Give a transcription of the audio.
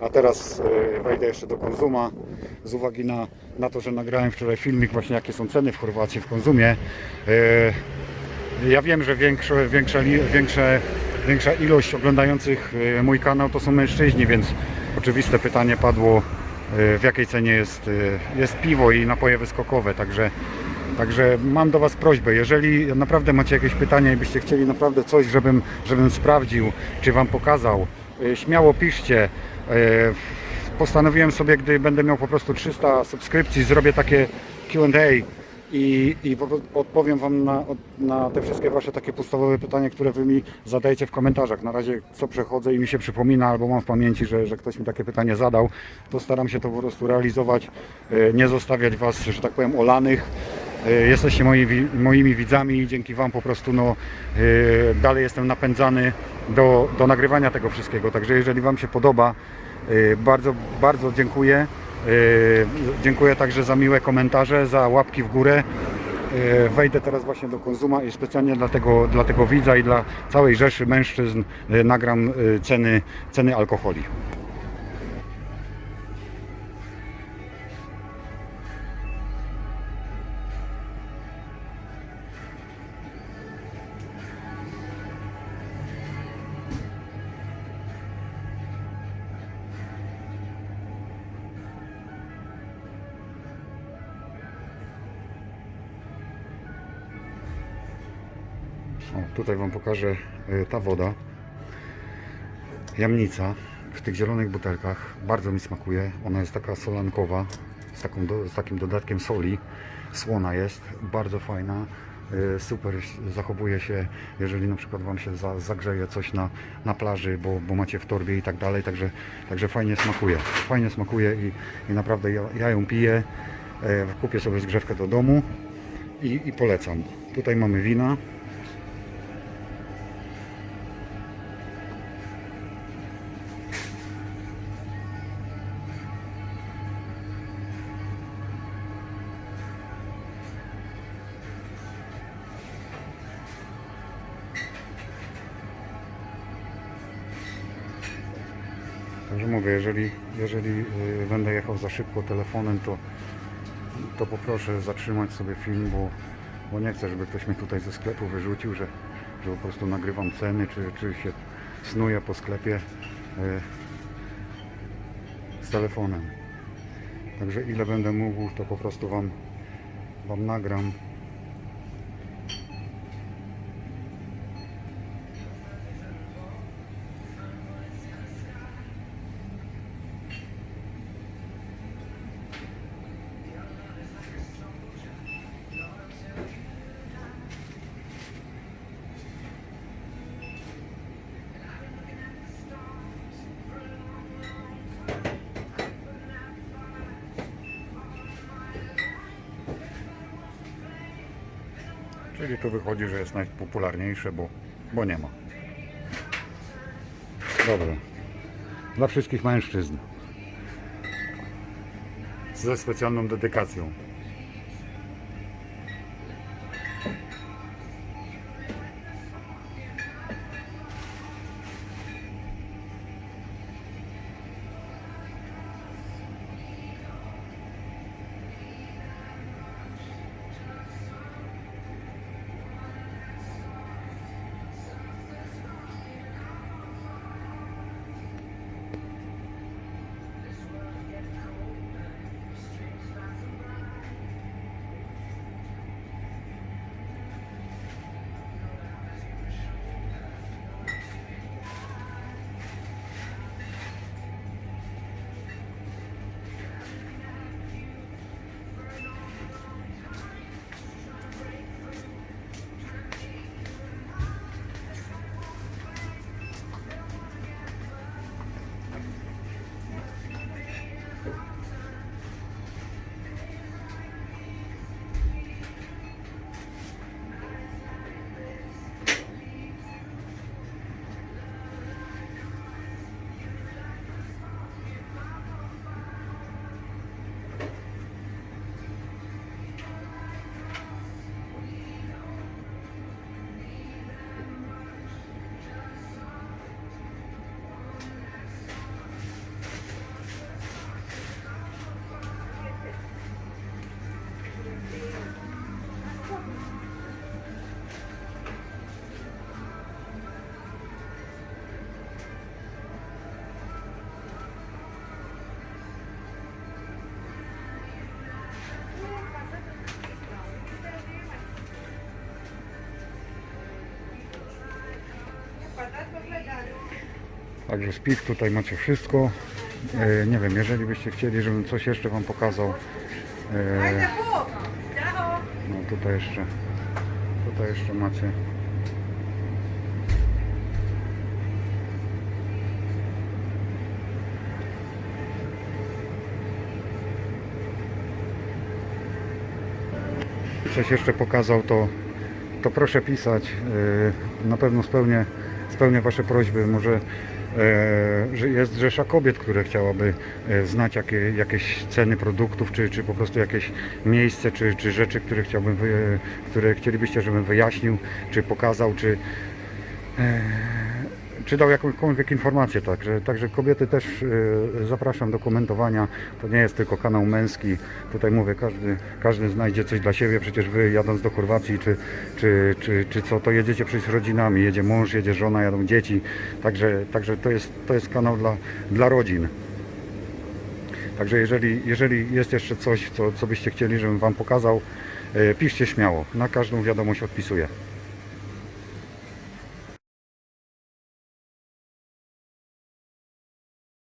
A teraz e, wejdę jeszcze do Konzuma z uwagi na, na to, że nagrałem wczoraj filmik właśnie jakie są ceny w Chorwacji w Konzumie. E, Ja wiem, że większe, większa, większe, większa ilość oglądających e, mój kanał to są mężczyźni, więc oczywiste pytanie padło w jakiej cenie jest, jest piwo i napoje wyskokowe, także Także mam do Was prośbę, jeżeli naprawdę macie jakieś pytania i byście chcieli naprawdę coś, żebym, żebym sprawdził, czy Wam pokazał, śmiało piszcie. E, Postanowiłem sobie, gdy będę miał po prostu 300 subskrypcji, zrobię takie Q&A i, i odpowiem Wam na, na te wszystkie Wasze takie podstawowe pytania, które Wy mi zadajecie w komentarzach. Na razie co przechodzę i mi się przypomina, albo mam w pamięci, że, że ktoś mi takie pytanie zadał, to staram się to po prostu realizować, e, nie zostawiać Was, że tak powiem, olanych. E, Jesteście moi, moimi widzami i dzięki Wam po prostu no, e, dalej jestem napędzany do, do nagrywania tego wszystkiego. Także jeżeli Wam się podoba, e, bardzo, bardzo dziękuję. Dziękuję także za miłe komentarze, za łapki w górę. Wejdę teraz właśnie do Konzuma i specjalnie dla tego, dla tego widza i dla całej rzeszy mężczyzn nagram ceny, ceny alkoholi. O, tutaj Wam pokażę y, ta woda. Jamnica w tych zielonych butelkach. Bardzo mi smakuje. Ona jest taka solankowa, z, taką do, z takim dodatkiem soli. Słona jest, bardzo fajna. Y, Super zachowuje się, jeżeli na przykład Wam się za, zagrzeje coś na, na plaży, bo, bo macie w torbie i tak dalej. Także, także fajnie smakuje. Fajnie smakuje i, i naprawdę ja, ja ją piję. E, Kupię sobie zgrzewkę do domu i, i polecam. Tutaj mamy wina. Także mówię, jeżeli, jeżeli y, będę jechał za szybko telefonem, to, to poproszę zatrzymać sobie film, bo, bo nie chcę, żeby ktoś mnie tutaj ze sklepu wyrzucił, że, że po prostu nagrywam ceny, czy, czy się snuję po sklepie y, z telefonem. Także ile będę mógł, to po prostu Wam, wam nagram. Czyli tu wychodzi, że jest najpopularniejsze, bo, bo nie ma. Dobra. Dla wszystkich mężczyzn. Ze specjalną dedykacją. Także z piw tutaj macie wszystko. E, nie wiem, jeżeli byście chcieli, żebym coś jeszcze Wam pokazał. E, no tutaj jeszcze, tutaj jeszcze macie. Coś jeszcze pokazał, to, to proszę pisać. E, Na pewno spełnię, spełnię Wasze prośby. Może e, że jest rzesza kobiet, które chciałaby e, znać jakie, jakieś ceny produktów, czy, czy po prostu jakieś miejsce, czy, czy rzeczy, które chciałbym, wy, które chcielibyście, żebym wyjaśnił, czy pokazał, czy, czy dał jakąkolwiek informację. Także, także kobiety też e, zapraszam do komentowania. To nie jest tylko kanał męski. Tutaj mówię, każdy, każdy znajdzie coś dla siebie. Przecież wy jadąc do Chorwacji, czy, czy, czy, czy co, to jedziecie przecież rodzinami. Jedzie mąż, jedzie żona, jadą dzieci. Także, także to, jest, to jest kanał dla, dla rodzin. Także jeżeli, jeżeli jest jeszcze coś, co, co byście chcieli, żebym Wam pokazał, e, piszcie śmiało. Na każdą wiadomość odpisuję.